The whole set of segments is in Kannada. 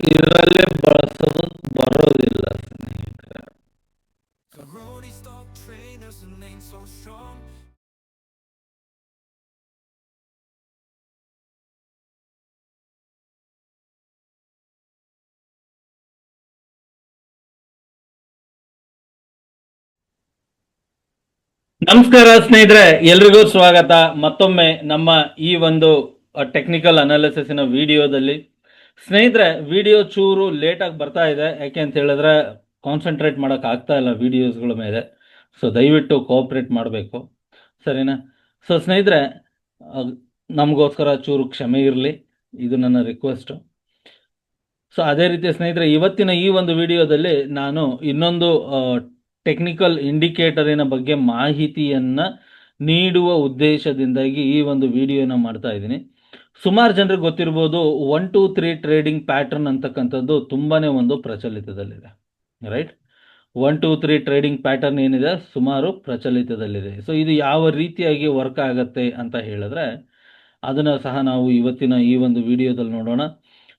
ಇದರಲ್ಲಿ ಬಳಸೋದು ಬರೋದಿಲ್ಲ. ನಮಸ್ಕಾರ ಸ್ನೇಹಿತರೆ ಎಲ್ರಿಗೂ ಸ್ವಾಗತ ಮತ್ತೊಮ್ಮೆ ನಮ್ಮ ಈ ಒಂದು ಟೆಕ್ನಿಕಲ್ ಅನಾಲಿಸಿಸಿನ ವಿಡಿಯೋದಲ್ಲಿ. ಸ್ನೇಹಿತರೆ, ವಿಡಿಯೋ ಚೂರು ಲೇಟಾಗಿ ಬರ್ತಾ ಇದೆ. ಯಾಕೆ ಅಂತ ಹೇಳಿದ್ರೆ ಕಾನ್ಸಂಟ್ರೇಟ್ ಮಾಡೋಕೆ ಆಗ್ತಾ ಇಲ್ಲ ವಿಡಿಯೋಸ್ಗಳ ಮೇಲೆ. ಸೊ ದಯವಿಟ್ಟು ಕೋಆಪ್ರೇಟ್ ಮಾಡಬೇಕು. ಸರಿನಾ? ಸೊ ಸ್ನೇಹಿತರೆ ನಮಗೋಸ್ಕರ ಚೂರು ಕ್ಷಮೆ ಇರಲಿ. ಇದು ನನ್ನ ರಿಕ್ವೆಸ್ಟು ಸೊ ಅದೇ ರೀತಿ ಸ್ನೇಹಿತರೆ, ಇವತ್ತಿನ ಈ ಒಂದು ವಿಡಿಯೋದಲ್ಲಿ ನಾನು ಇನ್ನೊಂದು ಟೆಕ್ನಿಕಲ್ ಇಂಡಿಕೇಟರಿನ ಬಗ್ಗೆ ಮಾಹಿತಿಯನ್ನು ನೀಡುವ ಉದ್ದೇಶದಿಂದಾಗಿ ಈ ಒಂದು ವಿಡಿಯೋನ ಮಾಡ್ತಾ ಇದ್ದೀನಿ. ಸುಮಾರು ಜನರಿಗೆ ಗೊತ್ತಿರ್ಬೋದು one two three trading pattern ಅಂತಕ್ಕಂಥದ್ದು ತುಂಬಾನೇ ಒಂದು ಪ್ರಚಲಿತದಲ್ಲಿದೆ right one two three trading pattern ಏನಿದೆ ಸುಮಾರು ಪ್ರಚಲಿತದಲ್ಲಿದೆ. ಸೊ ಇದು ಯಾವ ರೀತಿಯಾಗಿ ವರ್ಕ್ ಆಗತ್ತೆ ಅಂತ ಹೇಳಿದ್ರೆ ಅದನ್ನು ಸಹ ನಾವು ಇವತ್ತಿನ ಈ ಒಂದು ವಿಡಿಯೋದಲ್ಲಿ ನೋಡೋಣ.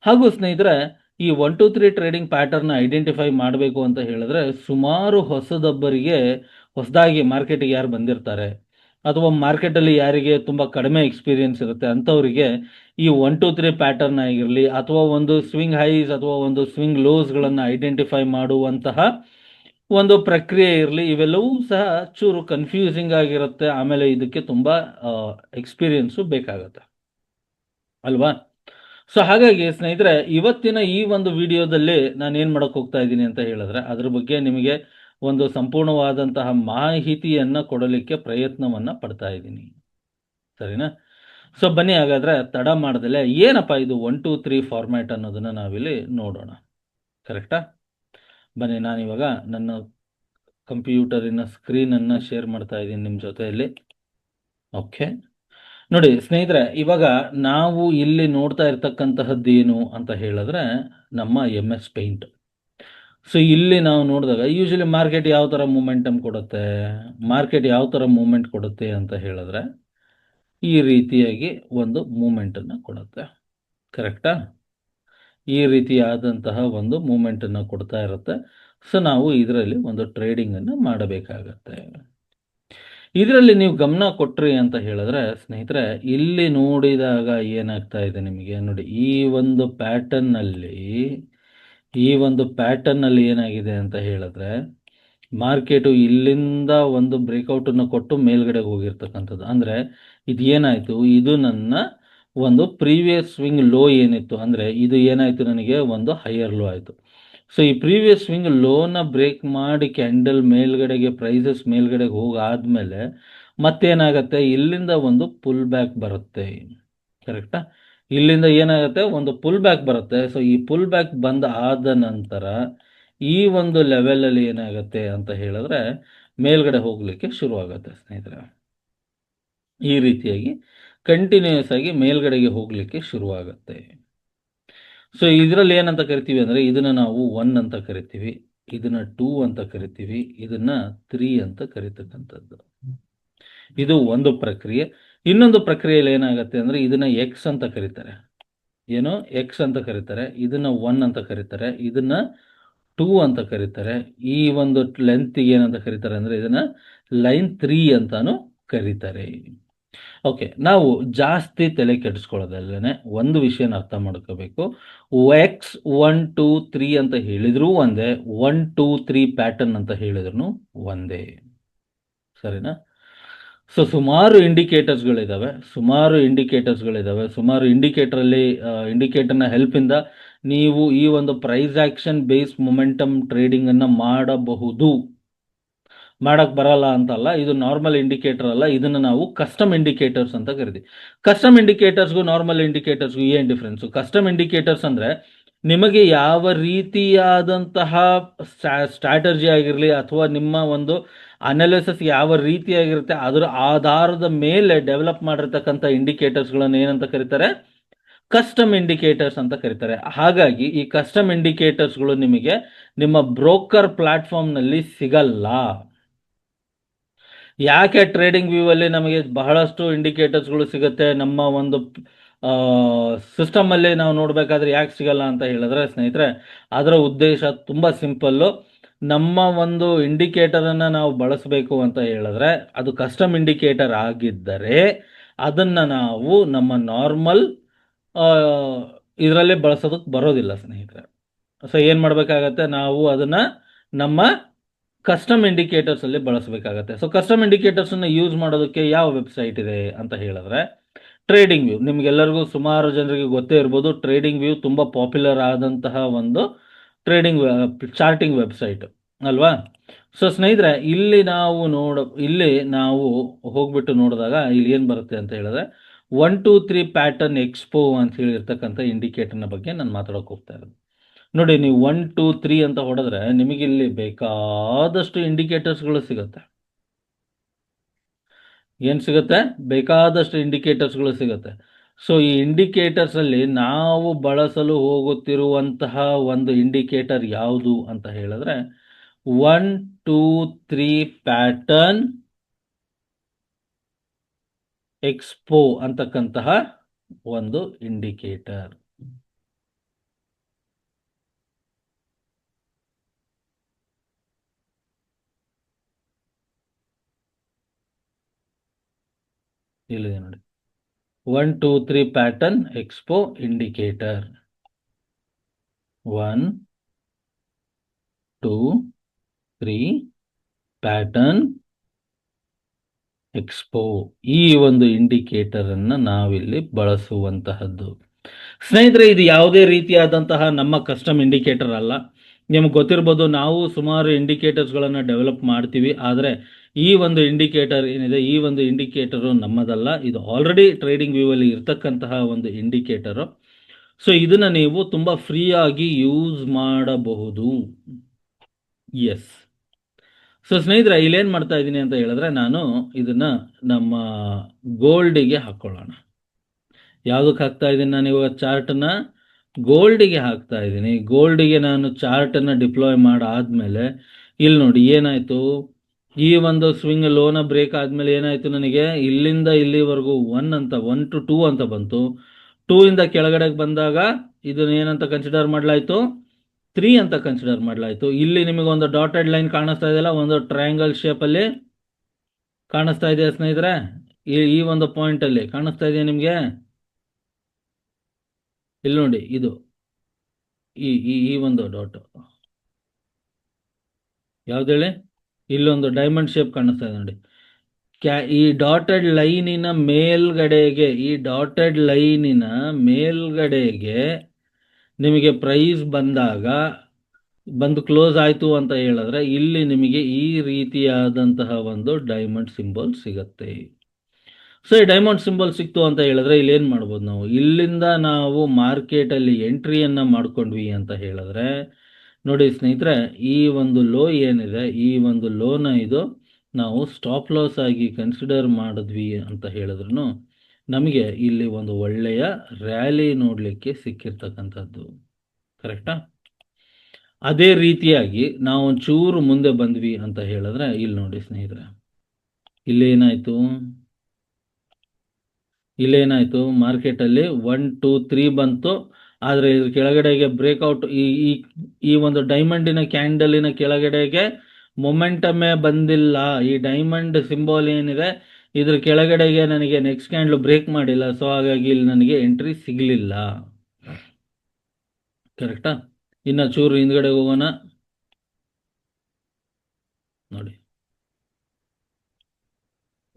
ಹಾಗೂ ಸ್ನೇಹಿತರೆ, ಈ one two three trading pattern identify ಮಾಡಬೇಕು ಅಂತ ಹೇಳಿದ್ರೆ ಸುಮಾರು ಹೊಸದೊಬ್ಬರಿಗೆ ಹೊಸದಾಗಿ ಮಾರ್ಕೆಟಿಗೆ ಯಾರು ಬಂದಿರ್ತಾರೆ? ಅಥವಾ ಮಾರ್ಕೆಟಲ್ಲಿ ಯಾರಿಗೆ ತುಂಬ ಕಡಿಮೆ ಎಕ್ಸ್ಪೀರಿಯನ್ಸ್ ಇರುತ್ತೆ ಅಂಥವರಿಗೆ ಈ ಒನ್ ಟು ತ್ರೀ ಪ್ಯಾಟರ್ನ್ ಆಗಿರಲಿ ಅಥವಾ ಒಂದು ಸ್ವಿಂಗ್ ಹೈಸ್ ಅಥವಾ ಒಂದು ಸ್ವಿಂಗ್ ಲೋಸ್ಗಳನ್ನು ಐಡೆಂಟಿಫೈ ಮಾಡುವಂತಹ ಒಂದು ಪ್ರಕ್ರಿಯೆ ಇರಲಿ, ಇವೆಲ್ಲವೂ ಸಹ ಚೂರು ಕನ್ಫ್ಯೂಸಿಂಗ್ ಆಗಿರುತ್ತೆ. ಆಮೇಲೆ ಇದಕ್ಕೆ ತುಂಬ ಎಕ್ಸ್ಪೀರಿಯನ್ಸು ಬೇಕಾಗುತ್ತೆ. ಅಲ್ವಾ? ಸೊ ಹಾಗಾಗಿ ಸ್ನೇಹಿತರೆ, ಇವತ್ತಿನ ಈ ಒಂದು ವಿಡಿಯೋದಲ್ಲಿ ನಾನು ಏನು ಮಾಡೋಕ್ಕೆ ಹೋಗ್ತಾ ಇದ್ದೀನಿ ಅಂತ ಹೇಳಿದ್ರೆ, ಅದ್ರ ಬಗ್ಗೆ ನಿಮಗೆ ಒಂದು ಸಂಪೂರ್ಣವಾದಂತಹ ಮಾಹಿತಿಯನ್ನು ಕೊಡಲಿಕ್ಕೆ ಪ್ರಯತ್ನವನ್ನು ಪಡ್ತಾ ಇದ್ದೀನಿ. ಸರಿನಾ? ಸೊ ಬನ್ನಿ, ಹಾಗಾದರೆ ತಡ ಮಾಡ್ದಲೆ ಏನಪ್ಪ ಇದು ಒನ್ ಟೂ ತ್ರೀ ಫಾರ್ಮ್ಯಾಟ್ ಅನ್ನೋದನ್ನು ನಾವಿಲ್ಲಿ ನೋಡೋಣ. ಕರೆಕ್ಟಾ ಬನ್ನಿ ನಾನು ಇವಾಗ ನನ್ನ ಕಂಪ್ಯೂಟರಿನ ಸ್ಕ್ರೀನನ್ನು ಶೇರ್ ಮಾಡ್ತಾ ಇದ್ದೀನಿ ನಿಮ್ಮ ಜೊತೆಯಲ್ಲಿ. ಓಕೆ ನೋಡಿ, ಸ್ನೇಹಿತರೆ, ಇವಾಗ ನಾವು ಇಲ್ಲಿ ನೋಡ್ತಾ ಇರ್ತಕ್ಕಂತಹದ್ದು ಏನು ಅಂತ ಹೇಳಿದ್ರೆ ನಮ್ಮ ಎಂ ಎಸ್ ಪೇಂಟ್ ಸೊ ಇಲ್ಲಿ ನಾವು ನೋಡಿದಾಗ ಯೂಶಲಿ ಮಾರ್ಕೆಟ್ ಯಾವ ಥರ ಮೂಮೆಂಟಮ್ ಕೊಡುತ್ತೆ ಮಾರ್ಕೆಟ್ ಯಾವ ಥರ ಮೂಮೆಂಟ್ ಕೊಡುತ್ತೆ ಅಂತ ಹೇಳಿದ್ರೆ ಈ ರೀತಿಯಾಗಿ ಒಂದು ಮೂಮೆಂಟನ್ನು ಕೊಡುತ್ತೆ. ಕರೆಕ್ಟಾ ಈ ರೀತಿಯಾದಂತಹ ಒಂದು ಮೂಮೆಂಟನ್ನು ಕೊಡ್ತಾ ಇರುತ್ತೆ. ಸೊ ನಾವು ಇದರಲ್ಲಿ ಒಂದು ಟ್ರೇಡಿಂಗನ್ನು ಮಾಡಬೇಕಾಗತ್ತೆ. ಇದರಲ್ಲಿ ನೀವು ಗಮನ ಕೊಟ್ರಿ ಅಂತ ಹೇಳಿದ್ರೆ, ಸ್ನೇಹಿತರೆ, ಇಲ್ಲಿ ನೋಡಿದಾಗ ಏನಾಗ್ತಾ ಇದೆ ನಿಮಗೆ? ನೋಡಿ, ಈ ಒಂದು ಪ್ಯಾಟರ್ನಲ್ಲಿ ಈ ಒಂದು ಪ್ಯಾಟರ್ನಲ್ಲಿ ಏನಾಗಿದೆ ಅಂತ ಹೇಳಿದ್ರೆ ಮಾರ್ಕೆಟು ಇಲ್ಲಿಂದ ಒಂದು ಬ್ರೇಕೌಟನ್ನು ಕೊಟ್ಟು ಮೇಲ್ಗಡೆಗೆ ಹೋಗಿರ್ತಕ್ಕಂಥದ್ದು. ಅಂದರೆ ಇದು ಏನಾಯಿತು ಇದು ನನ್ನ ಒಂದು ಪ್ರೀವಿಯಸ್ ಸ್ವಿಂಗ್ ಲೋ ಏನಿತ್ತು. ಅಂದರೆ, ಇದು ಏನಾಯಿತು ನನಗೆ? ಒಂದು ಹೈಯರ್ ಲೋ ಆಯಿತು. ಸೊ ಈ ಪ್ರೀವಿಯಸ್ ಸ್ವಿಂಗ್ ಲೋನ ಬ್ರೇಕ್ ಮಾಡಿ ಕ್ಯಾಂಡಲ್ ಮೇಲ್ಗಡೆಗೆ ಪ್ರೈಸಸ್ ಮೇಲ್ಗಡೆಗೆ ಹೋಗಾದ್ಮೇಲೆ ಮತ್ತೇನಾಗತ್ತೆ? ಇಲ್ಲಿಂದ ಒಂದು ಪುಲ್ ಬ್ಯಾಕ್ ಬರುತ್ತೆ. ಕರೆಕ್ಟಾ ಇಲ್ಲಿಂದ ಏನಾಗುತ್ತೆ? ಒಂದು ಪುಲ್ ಬ್ಯಾಕ್ ಬರುತ್ತೆ. ಸೊ ಈ ಪುಲ್ ಬ್ಯಾಕ್ ಬಂದ ಆದ ನಂತರ ಈ ಒಂದು ಲೆವೆಲಲ್ಲಿ ಏನಾಗುತ್ತೆ ಅಂತ ಹೇಳಿದ್ರೆ ಮೇಲ್ಗಡೆ ಹೋಗ್ಲಿಕ್ಕೆ ಶುರು ಆಗುತ್ತೆ ಸ್ನೇಹಿತರೆ. ಈ ರೀತಿಯಾಗಿ ಕಂಟಿನ್ಯೂಸ್ ಆಗಿ ಮೇಲ್ಗಡೆಗೆ ಹೋಗ್ಲಿಕ್ಕೆ ಶುರುವಾಗುತ್ತೆ. ಸೊ ಇದರಲ್ಲಿ ಏನಂತ ಕರಿತೀವಿ ಅಂದರೆ, ಇದನ್ನ ನಾವು ಒನ್ ಅಂತ ಕರಿತೀವಿ, ಇದನ್ನ ಟೂ ಅಂತ ಕರಿತೀವಿ, ಇದನ್ನ ತ್ರೀ ಅಂತ ಕರಿತಕ್ಕಂಥದ್ದು. ಇದು ಒಂದು ಪ್ರಕ್ರಿಯೆ. ಇನ್ನೊಂದು ಪ್ರಕ್ರಿಯೆಯಲ್ಲಿ ಏನಾಗುತ್ತೆ ಅಂದರೆ ಇದನ್ನ ಎಕ್ಸ್ ಅಂತ ಕರೀತಾರೆ. ಏನು? ಎಕ್ಸ್ ಅಂತ ಕರೀತಾರೆ. ಇದನ್ನ ಒನ್ ಅಂತ ಕರೀತಾರೆ. ಇದನ್ನ ಟೂ ಅಂತ ಕರೀತಾರೆ. ಈ ಒಂದು ಲೆಂತ್ಗೆ ಏನಂತ ಕರೀತಾರೆ ಅಂದರೆ ಇದನ್ನ ಲೈನ್ ತ್ರೀ ಅಂತಾನು ಕರೀತಾರೆ. ಓಕೆ ನಾವು ಜಾಸ್ತಿ ತಲೆ ಕೆಡಿಸ್ಕೊಳ್ಳೋದಲ್ಲೇ ಒಂದು ವಿಷಯನ ಅರ್ಥ ಮಾಡ್ಕೋಬೇಕು. ಎಕ್ಸ್ ಒನ್ ಟೂ ತ್ರೀ ಅಂತ ಹೇಳಿದ್ರು ಒಂದೇ. ಒನ್ ಟೂ ತ್ರೀ ಪ್ಯಾಟರ್ನ್ ಅಂತ ಹೇಳಿದ್ರು ಒಂದೇ. ಸರಿನಾ? ಸೊ ಸುಮಾರು ಇಂಡಿಕೇಟರ್ಸ್ಗಳಿದ್ದಾವೆ ಸುಮಾರು ಇಂಡಿಕೇಟರ್ಸ್ಗಳಿದ್ದಾವೆ ಸುಮಾರು ಇಂಡಿಕೇಟರಲ್ಲಿ ಇಂಡಿಕೇಟರ್ನ ಹೆಲ್ಪಿಂದ ನೀವು ಈ ಒಂದು ಪ್ರೈಸ್ ಆ್ಯಕ್ಷನ್ ಬೇಸ್ ಮೊಮೆಂಟಮ್ ಟ್ರೇಡಿಂಗನ್ನು ಮಾಡಬಹುದು. ಮಾಡಕ್ ಬರಲ್ಲ ಅಂತಲ್ಲ, ಇದು ನಾರ್ಮಲ್ ಇಂಡಿಕೇಟರ್ ಅಲ್ಲ, ಇದನ್ನು ನಾವು ಕಸ್ಟಮ್ ಇಂಡಿಕೇಟರ್ಸ್ ಅಂತ ಕರಿತೀವಿ. ಕಸ್ಟಮ್ ಇಂಡಿಕೇಟರ್ಸ್ಗೂ ನಾರ್ಮಲ್ ಇಂಡಿಕೇಟರ್ಸ್ಗೂ ಏನು ಡಿಫ್ರೆನ್ಸು ಕಸ್ಟಮ್ ಇಂಡಿಕೇಟರ್ಸ್ ಅಂದರೆ ನಿಮಗೆ ಯಾವ ರೀತಿಯಾದಂತಹ ಸ್ಟ್ರಾಟಜಿ ಆಗಿರಲಿ, ಅಥವಾ ನಿಮ್ಮ ಒಂದು ಅನಾಲಿಸಿಸ್ ಯಾವ ರೀತಿಯಾಗಿರುತ್ತೆ, ಅದರ ಆಧಾರದ ಮೇಲೆ ಡೆವಲಪ್ ಮಾಡಿರ್ತಕ್ಕಂಥ ಇಂಡಿಕೇಟರ್ಸ್ಗಳನ್ನು ಏನಂತ ಕರೀತಾರೆ? ಕಸ್ಟಮ್ ಇಂಡಿಕೇಟರ್ಸ್ ಅಂತ ಕರೀತಾರೆ. ಹಾಗಾಗಿ ಈ ಕಸ್ಟಮ್ ಇಂಡಿಕೇಟರ್ಸ್ಗಳು ನಿಮಗೆ ನಿಮ್ಮ ಬ್ರೋಕರ್ ಪ್ಲಾಟ್ಫಾರ್ಮ್ನಲ್ಲಿ ಸಿಗಲ್ಲ. ಯಾಕೆ ಟ್ರೇಡಿಂಗ್ ವ್ಯೂ ಅಲ್ಲಿ ನಮಗೆ ಬಹಳಷ್ಟು ಇಂಡಿಕೇಟರ್ಸ್ಗಳು ಸಿಗುತ್ತೆ? ನಮ್ಮ ಒಂದು ಸಿಸ್ಟಮಲ್ಲಿ ನಾವು ನೋಡಬೇಕಾದ್ರೆ ಯಾಕೆ ಸಿಗಲ್ಲ ಅಂತ ಹೇಳಿದ್ರೆ ಸ್ನೇಹಿತರೆ, ಅದರ ಉದ್ದೇಶ ತುಂಬ ಸಿಂಪಲ್ಲು ನಮ್ಮ ಒಂದು ಇಂಡಿಕೇಟರನ್ನು ನಾವು ಬಳಸಬೇಕು ಅಂತ ಹೇಳಿದ್ರೆ ಅದು ಕಸ್ಟಮ್ ಇಂಡಿಕೇಟರ್ ಆಗಿದ್ದರೆ ಅದನ್ನು ನಾವು ನಮ್ಮ ನಾರ್ಮಲ್ ಇದರಲ್ಲೇ ಬಳಸೋದಕ್ಕೆ ಬರೋದಿಲ್ಲ ಸ್ನೇಹಿತರೆ. ಸೊ ಏನು ಮಾಡಬೇಕಾಗತ್ತೆ? ನಾವು ಅದನ್ನು ನಮ್ಮ ಕಸ್ಟಮ್ ಇಂಡಿಕೇಟರ್ಸಲ್ಲಿ ಬಳಸಬೇಕಾಗತ್ತೆ. ಸೊ ಕಸ್ಟಮ್ ಇಂಡಿಕೇಟರ್ಸನ್ನು ಯೂಸ್ ಮಾಡೋದಕ್ಕೆ ಯಾವ ವೆಬ್ಸೈಟ್ ಇದೆ ಅಂತ ಹೇಳಿದ್ರೆ ಟ್ರೇಡಿಂಗ್ ವ್ಯೂ ನಿಮ್ಗೆಲ್ಲರಿಗೂ ಸುಮಾರು ಜನರಿಗೆ ಗೊತ್ತೇ ಇರ್ಬೋದು ಟ್ರೇಡಿಂಗ್ ವ್ಯೂ ತುಂಬ ಪಾಪ್ಯುಲರ್ ಆದಂತಹ ಒಂದು ಟ್ರೇಡಿಂಗ್ ಚಾರ್ಟಿಂಗ್ ವೆಬ್ಸೈಟ್ ಅಲ್ವಾ? ಸೊ ಸ್ನೇಹಿತರೆ, ಇಲ್ಲಿ ನಾವು ನೋಡ, ಇಲ್ಲಿ ನಾವು ಹೋಗ್ಬಿಟ್ಟು ನೋಡಿದಾಗ ಇಲ್ಲಿ ಏನು ಬರುತ್ತೆ ಅಂತ ಹೇಳಿದ್ರೆ one two three pattern expo ಅಂತ ಹೇಳಿರ್ತಕ್ಕಂಥ ಇಂಡಿಕೇಟರ್ನ ಬಗ್ಗೆ ನಾನು ಮಾತಾಡೋಕೆ ಹೋಗ್ತಾ ಇರೋದು. ನೋಡಿ, ನೀವು ಒನ್ ಟೂ ತ್ರೀ ಅಂತ ಹೊಡೆದ್ರೆ ನಿಮಗೆ ಇಲ್ಲಿ ಬೇಕಾದಷ್ಟು ಇಂಡಿಕೇಟರ್ಸ್ಗಳು ಸಿಗುತ್ತೆ. ಏನು ಸಿಗುತ್ತೆ? ಬೇಕಾದಷ್ಟು ಇಂಡಿಕೇಟರ್ಸ್ಗಳು ಸಿಗುತ್ತೆ. ಸೊ ಈ ಇಂಡಿಕೇಟರ್ಸ್ ಅಲ್ಲಿ ನಾವು ಬಳಸಲು ಹೋಗುತ್ತಿರುವಂತಹ ಒಂದು ಇಂಡಿಕೇಟರ್ ಯಾವುದು ಅಂತ ಹೇಳಿದ್ರೆ one two three pattern expo ಅಂತಕ್ಕಂತಹ ಒಂದು ಇಂಡಿಕೇಟರ್ ಇಲ್ಲಿದೆ ನೋಡಿ. One two three pattern expo indicator one two three pattern expo ಈ ಒಂದು ಇಂಡಿಕೇಟರ್ ಅನ್ನ ನಾವಿಲ್ಲಿ ಬಳಸುವಂತಹದ್ದು. ಸ್ನೇಹಿತರೆ, ಇದು ಯಾವುದೇ ರೀತಿಯಾದಂತಹ ನಮ್ಮ ಕಸ್ಟಮ್ ಇಂಡಿಕೇಟರ್ ಅಲ್ಲ. ನಿಮ್ಗೆ ಗೊತ್ತಿರ್ಬೋದು ನಾವು ಸುಮಾರು ಇಂಡಿಕೇಟರ್ಸ್ಗಳನ್ನು ಡೆವಲಪ್ ಮಾಡ್ತೀವಿ. ಆದರೆ ಈ ಒಂದು ಇಂಡಿಕೇಟರ್ ಏನಿದೆ, ಈ ಒಂದು ಇಂಡಿಕೇಟರು ನಮ್ಮದಲ್ಲ. ಇದು ಆಲ್ರೆಡಿ ಟ್ರೇಡಿಂಗ್ ವ್ಯೂ ಅಲ್ಲಿ ಇರ್ತಕ್ಕಂತಹ ಒಂದು ಇಂಡಿಕೇಟರು ಸೊ ಇದನ್ನು ನೀವು ತುಂಬ ಫ್ರೀಯಾಗಿ ಯೂಸ್ ಮಾಡಬಹುದು. ಎಸ್ ಸೊ ಸ್ನೇಹಿತರೆ, ಇಲ್ಲೇನು ಮಾಡ್ತಾ ಇದ್ದೀನಿ ಅಂತ ಹೇಳಿದ್ರೆ ನಾನು ಇದನ್ನು ನಮ್ಮ ಗೋಲ್ಡಿಗೆ ಹಾಕ್ಕೊಳ್ಳೋಣ ಯಾವುದಕ್ಕೆ ಹಾಕ್ತಾ ಇದ್ದೀನಿ ನಾನು ಇವಾಗ ಚಾರ್ಟನ್ನ ಗೋಲ್ಡಿಗೆ ಹಾಕ್ತಾ ಇದ್ದೀನಿ. ಗೋಲ್ಡಿಗೆ ನಾನು ಚಾರ್ಟನ್ನು ಡಿಪ್ಲಾಯ್ ಮಾಡಾದ್ಮೇಲೆ ಇಲ್ಲಿ ನೋಡಿ, ಏನಾಯಿತು? ಈ ಒಂದು ಸ್ವಿಂಗ್ ಲೋನ ಬ್ರೇಕ್ ಆದಮೇಲೆ ಏನಾಯಿತು ನನಗೆ? ಇಲ್ಲಿಂದ ಇಲ್ಲಿವರೆಗೂ ಒನ್ ಅಂತ ಒನ್ ಟು ಟೂ ಅಂತ ಬಂತು. ಟೂ ಇಂದ ಕೆಳಗಡೆಗೆ ಬಂದಾಗ ಇದನ್ನ ಏನಂತ ಕನ್ಸಿಡರ್ ಮಾಡಲಾಯಿತು? ತ್ರೀ ಅಂತ ಕನ್ಸಿಡರ್ ಮಾಡಲಾಯಿತು. ಇಲ್ಲಿ ನಿಮಗೆ ಒಂದು ಡಾಟೆಡ್ ಲೈನ್ ಕಾಣಿಸ್ತಾ ಇದೆಯಲ್ಲ, ಒಂದು ಟ್ರಯಾಂಗಲ್ ಶೇಪಲ್ಲಿ ಕಾಣಿಸ್ತಾ ಇದೆಯಾ ಸ್ನೇಹಿತರೆ? ಈ ಒಂದು ಪಾಯಿಂಟಲ್ಲಿ ಕಾಣಿಸ್ತಾ ಇದೆಯಾ ನಿಮಗೆ? ಇಲ್ಲಿ ನೋಡಿ ಇದು ಈ ಈ ಈ ಒಂದು ಡಾಟ್ ಯಾವ್ದು ಹೇಳಿ? ಇಲ್ಲೊಂದು ಡೈಮಂಡ್ ಶೇಪ್ ಕಾಣಿಸ್ತಾ ಇದೆ ನೋಡಿ. ಕ್ಯಾ, ಈ ಡಾಟೆಡ್ ಲೈನಿನ ಮೇಲ್ಗಡೆಗೆ, ಈ ಡಾಟೆಡ್ ಲೈನಿನ ಮೇಲ್ಗಡೆಗೆ ನಿಮಗೆ ಪ್ರೈಸ್ ಬಂದಾಗ, ಬಂದು ಕ್ಲೋಸ್ ಆಯಿತು ಅಂತ ಹೇಳಿದ್ರೆ ಇಲ್ಲಿ ನಿಮಗೆ ಈ ರೀತಿಯಾದಂತಹ ಒಂದು ಡೈಮಂಡ್ ಸಿಂಬಲ್ ಸಿಗತ್ತೆ. ಸೊ ಈ ಡೈಮಂಡ್ ಸಿಂಬಲ್ ಸಿಕ್ತು ಅಂತ ಹೇಳಿದ್ರೆ ಇಲ್ಲಿ ಏನು ಮಾಡ್ಬೋದು ನಾವು? ಇಲ್ಲಿಂದ ನಾವು ಮಾರ್ಕೆಟಲ್ಲಿ ಎಂಟ್ರಿಯನ್ನು ಮಾಡ್ಕೊಂಡ್ವಿ ಅಂತ ಹೇಳಿದ್ರೆ, ನೋಡಿ ಸ್ನೇಹಿತರೆ, ಈ ಒಂದು ಲೋ ಏನಿದೆ, ಈ ಒಂದು ಲೋನ ಇದು ನಾವು ಸ್ಟಾಪ್ ಲಾಸ್ ಆಗಿ ಕನ್ಸಿಡರ್ ಮಾಡಿದ್ವಿ ಅಂತ ಹೇಳಿದ್ರು ನಮಗೆ ಇಲ್ಲಿ ಒಂದು ಒಳ್ಳೆಯ ರ್ಯಾಲಿ ನೋಡಲಿಕ್ಕೆ ಸಿಕ್ಕಿರ್ತಕ್ಕಂಥದ್ದು. ಕರೆಕ್ಟಾ ಅದೇ ರೀತಿಯಾಗಿ ನಾವು ಒಂಚೂರು ಮುಂದೆ ಬಂದ್ವಿ ಅಂತ ಹೇಳಿದ್ರೆ, ಇಲ್ಲಿ ನೋಡಿ ಸ್ನೇಹಿತರೆ. ಇಲ್ಲೇನಾಯಿತು ಇಲ್ಲೇನಾಯಿತು? ಮಾರ್ಕೆಟಲ್ಲಿ ಒನ್ ಟೂ ತ್ರೀ ಬಂತು. ಆದರೆ ಇದ್ರ ಕೆಳಗಡೆಗೆ ಬ್ರೇಕ್ಔಟ್ ಈ ಈ ಒಂದು ಡೈಮಂಡಿನ ಕ್ಯಾಂಡಲಿನ ಕೆಳಗಡೆಗೆ ಮೊಮೆಂಟಮೇ ಬಂದಿಲ್ಲ. ಈ ಡೈಮಂಡ್ ಸಿಂಬಲ್ ಏನಿದೆ, ಇದ್ರ ಕೆಳಗಡೆಗೆ ನನಗೆ ನೆಕ್ಸ್ಟ್ ಕ್ಯಾಂಡಲ್ ಬ್ರೇಕ್ ಮಾಡಿಲ್ಲ. ಸೊ ಹಾಗಾಗಿ ಇಲ್ಲಿ ನನಗೆ ಎಂಟ್ರಿ ಸಿಗಲಿಲ್ಲ. ಕರೆಕ್ಟಾ ಇನ್ನು ಚೂರು ಹಿಂದ್ಗಡೆ ಹೋಗೋಣ. ನೋಡಿ.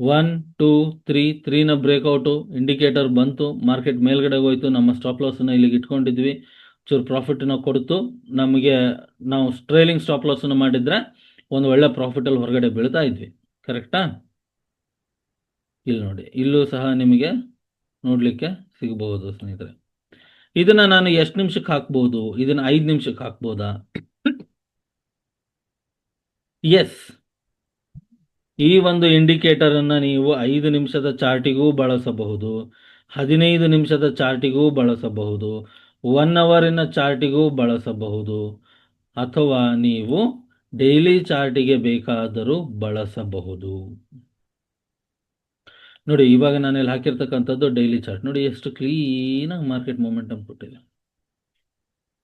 ಒನ್ ಟೂ ತ್ರೀ ತ್ರೀನ ಬ್ರೇಕ್ಔಟು ಇಂಡಿಕೇಟರ್ ಬಂತು ಮಾರ್ಕೆಟ್ ಮೇಲ್ಗಡೆ ಹೋಯ್ತು, ನಮ್ಮ ಸ್ಟಾಪ್ ಲಾಸನ್ನು ಇಲ್ಲಿಗೆ ಇಟ್ಕೊಂಡಿದ್ವಿ. ಚೂರು ಪ್ರಾಫಿಟ್ನ ಕೊಡ್ತು. ನಮಗೆ ನಾವು ಸ್ಟ್ರೈಲಿಂಗ್ ಸ್ಟಾಪ್ ಲಾಸನ್ನು ಮಾಡಿದ್ರೆ ಒಂದು ಒಳ್ಳೆ ಪ್ರಾಫಿಟಲ್ಲಿ ಹೊರಗಡೆ ಬೀಳ್ತಾ ಇದ್ವಿ. ಕರೆಕ್ಟಾ ಇಲ್ಲಿ ನೋಡಿ, ಇಲ್ಲೂ ಸಹ ನಿಮಗೆ ನೋಡಲಿಕ್ಕೆ ಸಿಗಬಹುದು ಸ್ನೇಹಿತರೆ. ಇದನ್ನ ನಾನು ಎಷ್ಟು ನಿಮಿಷಕ್ಕೆ ಹಾಕ್ಬೋದು? ಇದನ್ನ ಐದು ನಿಮಿಷಕ್ಕೆ ಹಾಕ್ಬೋದಾ? ಎಸ್ ಈ ಒಂದು ಇಂಡಿಕೇಟರ್ ಅನ್ನು ನೀವು ಐದು ನಿಮಿಷದ ಚಾರ್ಟಿಗೂ ಬಳಸಬಹುದು, ಹದಿನೈದು ನಿಮಿಷದ ಚಾರ್ಟಿಗೂ ಬಳಸಬಹುದು ಒನ್ ಅವರಿನ ಚಾರ್ಟಿಗೂ ಬಳಸಬಹುದು, ಅಥವಾ ನೀವು ಡೈಲಿ ಚಾರ್ಟಿಗೆ ಬೇಕಾದರೂ ಬಳಸಬಹುದು. ನೋಡಿ, ಇವಾಗ ನಾನು ಇಲ್ಲಿ ಹಾಕಿರ್ತಕ್ಕಂಥದ್ದು ಡೈಲಿ ಚಾರ್ಟ್ ನೋಡಿ, ಎಷ್ಟು ಕ್ಲೀನಾಗಿ ಮಾರ್ಕೆಟ್ ಮೊಮೆಂಟಮ್ ಕೊಟ್ಟಿದೆ.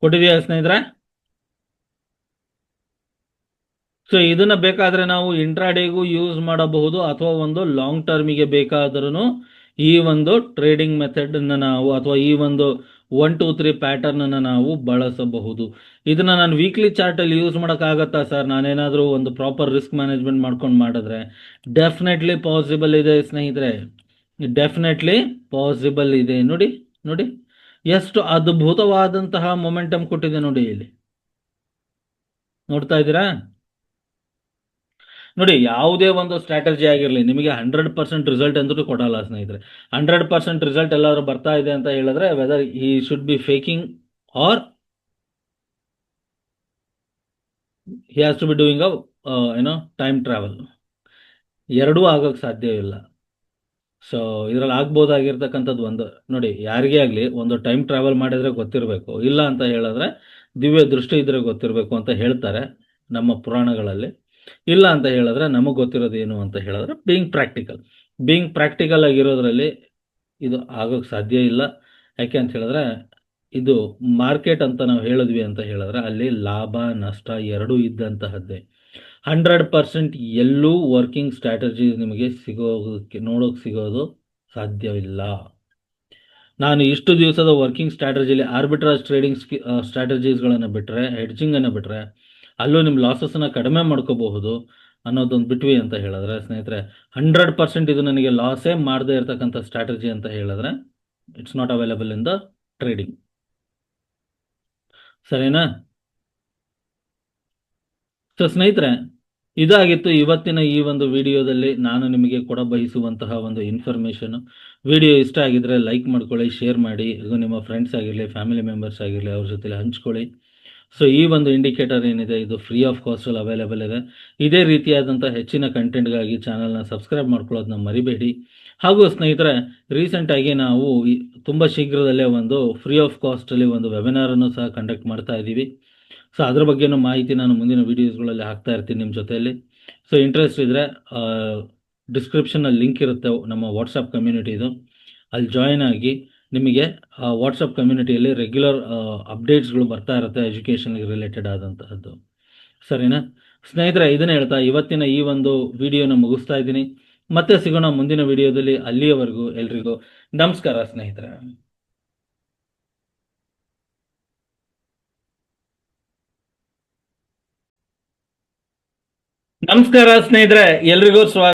ಕೊಟ್ಟಿದೆಯಾ ಸ್ನೇಹಿತರೆ? ಸೊ ಇದನ್ನ ಬೇಕಾದ್ರೆ ನಾವು ಇಂಟ್ರಾಡೇಗೂ ಯೂಸ್ ಮಾಡಬಹುದು ಅಥವಾ ಒಂದು ಲಾಂಗ್ ಟರ್ಮಿಗೆ ಬೇಕಾದ್ರೂ ಈ ಒಂದು ಟ್ರೇಡಿಂಗ್ ಮೆಥಡ್ ನಾವು ಅಥವಾ ಈ ಒಂದು ಒನ್ ಟೂ ತ್ರೀ ಪ್ಯಾಟರ್ನ್ ಅನ್ನ ನಾವು ಬಳಸಬಹುದು. ಇದನ್ನ ನಾನು ವೀಕ್ಲಿ ಚಾರ್ಟ್ ಅಲ್ಲಿ ಯೂಸ್ ಮಾಡೋಕ್ಕಾಗತ್ತಾ ಸರ್ ನಾನೇನಾದರೂ ಒಂದು ಪ್ರಾಪರ್ ರಿಸ್ಕ್ ಮ್ಯಾನೇಜ್ಮೆಂಟ್ ಮಾಡ್ಕೊಂಡು ಮಾಡಿದ್ರೆ ಡೆಫಿನೆಟ್ಲಿ ಪಾಸಿಬಲ್ ಇದೆ ಸ್ನೇಹಿತರೆ. ಡೆಫಿನೆಟ್ಲಿ ಪಾಸಿಬಲ್ ಇದೆ. ನೋಡಿ ನೋಡಿ. ಎಷ್ಟು ಅದ್ಭುತವಾದಂತಹ ಮೊಮೆಂಟಮ್ ಕೊಟ್ಟಿದೆ ನೋಡಿ ಇಲ್ಲಿ. ನೋಡ್ತಾ ಇದ್ದೀರಾ? ನೋಡಿ, ಯಾವುದೇ ಒಂದು ಸ್ಟ್ರಾಟಜಿ ಆಗಿರಲಿ, ನಿಮಗೆ ಹಂಡ್ರೆಡ್ ಪರ್ಸೆಂಟ್ ರಿಸಲ್ಟ್ ಅಂದ್ರೂ ಕೊಡಲ್ಲ ಸ್ನೇಹಿತರೆ. ಹಂಡ್ರೆಡ್ ಪರ್ಸೆಂಟ್ ರಿಸಲ್ಟ್ ಎಲ್ಲಾದರೂ ಬರ್ತಾ ಇದೆ ಅಂತ ಹೇಳಿದ್ರೆ whether he should be faking or he has to be doing uh ಏನೋ ಟೈಮ್ ಟ್ರಾವೆಲ್ ಎರಡೂ ಆಗೋಕ್ಕೆ ಸಾಧ್ಯವಿಲ್ಲ. ಸೊ ಇದರಲ್ಲಿ ಆಗ್ಬೋದಾಗಿರ್ತಕ್ಕಂಥದ್ದು ಒಂದು, ನೋಡಿ, ಯಾರಿಗೇ ಆಗಲಿ, ಒಂದು ಟೈಮ್ ಟ್ರಾವೆಲ್ ಮಾಡಿದರೆ ಗೊತ್ತಿರಬೇಕು. ಇಲ್ಲ ಅಂತ ಹೇಳಿದ್ರೆ ದಿವ್ಯ ದೃಷ್ಟಿ ಇದ್ರೆ ಗೊತ್ತಿರಬೇಕು ಅಂತ ಹೇಳ್ತಾರೆ ನಮ್ಮ ಪುರಾಣಗಳಲ್ಲಿ. ಇಲ್ಲ ಅಂತ ಹೇಳಿದ್ರೆ ನಮಗೆ ಗೊತ್ತಿರೋದು ಏನು ಅಂತ ಹೇಳಿದ್ರೆ ಬೀಯಿಂಗ್ ಪ್ರಾಕ್ಟಿಕಲ್ ಬೀಯಿಂಗ್ ಪ್ರಾಕ್ಟಿಕಲ್ ಆಗಿರೋದ್ರಲ್ಲಿ ಇದು ಆಗೋಕ್ಕೆ ಸಾಧ್ಯ ಇಲ್ಲ. ಯಾಕೆ ಅಂತ ಹೇಳಿದ್ರೆ ಇದು ಮಾರ್ಕೆಟ್ ಅಂತ ನಾವು ಹೇಳಿದ್ವಿ ಅಂತ ಹೇಳಿದ್ರೆ ಅಲ್ಲಿ ಲಾಭ, ನಷ್ಟ ಎರಡೂ ಇದ್ದಂತಹದ್ದೇ. ಹಂಡ್ರೆಡ್ ಪರ್ಸೆಂಟ್ ಎಲ್ಲೂ ವರ್ಕಿಂಗ್ ಸ್ಟ್ರಾಟಜಿ ನಿಮಗೆ ಸಿಗೋದಕ್ಕೆ, ನೋಡೋಕೆ ಸಿಗೋದು ಸಾಧ್ಯವಿಲ್ಲ. ನಾನು ಇಷ್ಟು ದಿವಸದ ವರ್ಕಿಂಗ್ ಸ್ಟ್ರಾಟಜಿಲಿ ಆರ್ಬಿಟ್ರಾಜ್ ಟ್ರೇಡಿಂಗ್ ಸ್ಟ್ರಾಟಜೀಸ್ಗಳನ್ನು ಬಿಟ್ಟರೆ ಹೆಡ್ಜಿಂಗನ್ನು ಬಿಟ್ಟರೆ ಅಲ್ಲೂ ನಿಮ್ಮ ಲಾಸಸ್ನ ಕಡಿಮೆ ಮಾಡ್ಕೋಬಹುದು ಅನ್ನೋದೊಂದು ಬಿಟ್ವಿ ಅಂತ ಹೇಳಿದ್ರೆ, ಸ್ನೇಹಿತರೆ ಹಂಡ್ರೆಡ್ ಪರ್ಸೆಂಟ್ ಇದು ನನಗೆ ಲಾಸೇ ಮಾಡದೇ ಇರತಕ್ಕಂಥ ಸ್ಟ್ರಾಟಜಿ ಅಂತ ಹೇಳಿದ್ರೆ it's not available in the trading ಸರಿನಾ? ಸೊ ಸ್ನೇಹಿತರೆ, ಇದಾಗಿತ್ತು ಇವತ್ತಿನ ಈ ಒಂದು ವಿಡಿಯೋದಲ್ಲಿ ನಾನು ನಿಮಗೆ ಕೊಡ ಬಯಸುವಂತಹ ಒಂದು ಇನ್ಫಾರ್ಮೇಷನ್ ವಿಡಿಯೋ ಇಷ್ಟ ಆಗಿದ್ರೆ ಲೈಕ್ ಮಾಡ್ಕೊಳ್ಳಿ ಶೇರ್ ಮಾಡಿ ಇದು ನಿಮ್ಮ ಫ್ರೆಂಡ್ಸ್ ಆಗಿರಲಿ ಫ್ಯಾಮಿಲಿ ಮೆಂಬರ್ಸ್ ಆಗಿರಲಿ, ಅವ್ರ ಜೊತೆಲಿ ಹಂಚ್ಕೊಳ್ಳಿ. ಸೊ ಈ ಒಂದು ಇಂಡಿಕೇಟರ್ ಏನಿದೆ, ಇದು ಫ್ರೀ ಆಫ್ ಕಾಸ್ಟಲ್ಲಿ ಅವೈಲೇಬಲ್ ಇದೆ. ಇದೇ ರೀತಿಯಾದಂಥ ಹೆಚ್ಚಿನ ಕಂಟೆಂಟ್ಗಾಗಿ ಚಾನಲ್ನ ಸಬ್ಸ್ಕ್ರೈಬ್ ಮಾಡ್ಕೊಳ್ಳೋದನ್ನ ಮರಿಬೇಡಿ. ಹಾಗೂ ಸ್ನೇಹಿತರೆ ರೀಸೆಂಟಾಗಿ ನಾವು ತುಂಬ ಶೀಘ್ರದಲ್ಲೇ ಒಂದು ಫ್ರೀ ಆಫ್ ಕಾಸ್ಟಲ್ಲಿ ಒಂದು ವೆಬಿನಾರನ್ನು ಸಹ ಕಂಡಕ್ಟ್ ಮಾಡ್ತಾ ಇದ್ದೀವಿ. ಸೊ ಅದ್ರ ಬಗ್ಗೆನೂ ಮಾಹಿತಿ ನಾನು ಮುಂದಿನ ವೀಡಿಯೋಸ್ಗಳಲ್ಲಿ ಹಾಕ್ತಾ ಇರ್ತೀನಿ ನಿಮ್ಮ ಜೊತೆಯಲ್ಲಿ. ಸೊ ಇಂಟ್ರೆಸ್ಟ್ ಇದ್ದರೆ ಡಿಸ್ಕ್ರಿಪ್ಷನಲ್ಲಿ ಲಿಂಕ್ ಇರುತ್ತೆ ನಮ್ಮ ವಾಟ್ಸಪ್ ಕಮ್ಯುನಿಟಿದು ಅಲ್ಲಿ ಜಾಯ್ನ್ ಆಗಿ ನಿಮಗೆ ವಾಟ್ಸಪ್ ಕಮ್ಯುನಿಟಿಯಲ್ಲಿ ರೆಗ್ಯುಲರ್ ಅಪ್ಡೇಟ್ಸ್ಗಳು ಬರ್ತಾ ಇರುತ್ತೆ ಎಜುಕೇಷನ್ಗೆ ರಿಲೇಟೆಡ್ ಆದಂತಹದ್ದು. ಸರಿನಾ? ಸ್ನೇಹಿತರೆ, ಇದನ್ನ ಹೇಳ್ತಾ ಇವತ್ತಿನ ಈ ಒಂದು ವಿಡಿಯೋನ ಮುಗಿಸ್ತಾ ಇದ್ದೀನಿ. ಮತ್ತೆ ಸಿಗೋಣ ಮುಂದಿನ ವಿಡಿಯೋದಲ್ಲಿ ಅಲ್ಲಿಯವರೆಗೂ ಎಲ್ರಿಗೂ ನಮಸ್ಕಾರ ಸ್ನೇಹಿತರೆ. ನಮಸ್ಕಾರ ಸ್ನೇಹಿತರೆ, ಎಲ್ರಿಗೂ ಸ್ವಾಗತ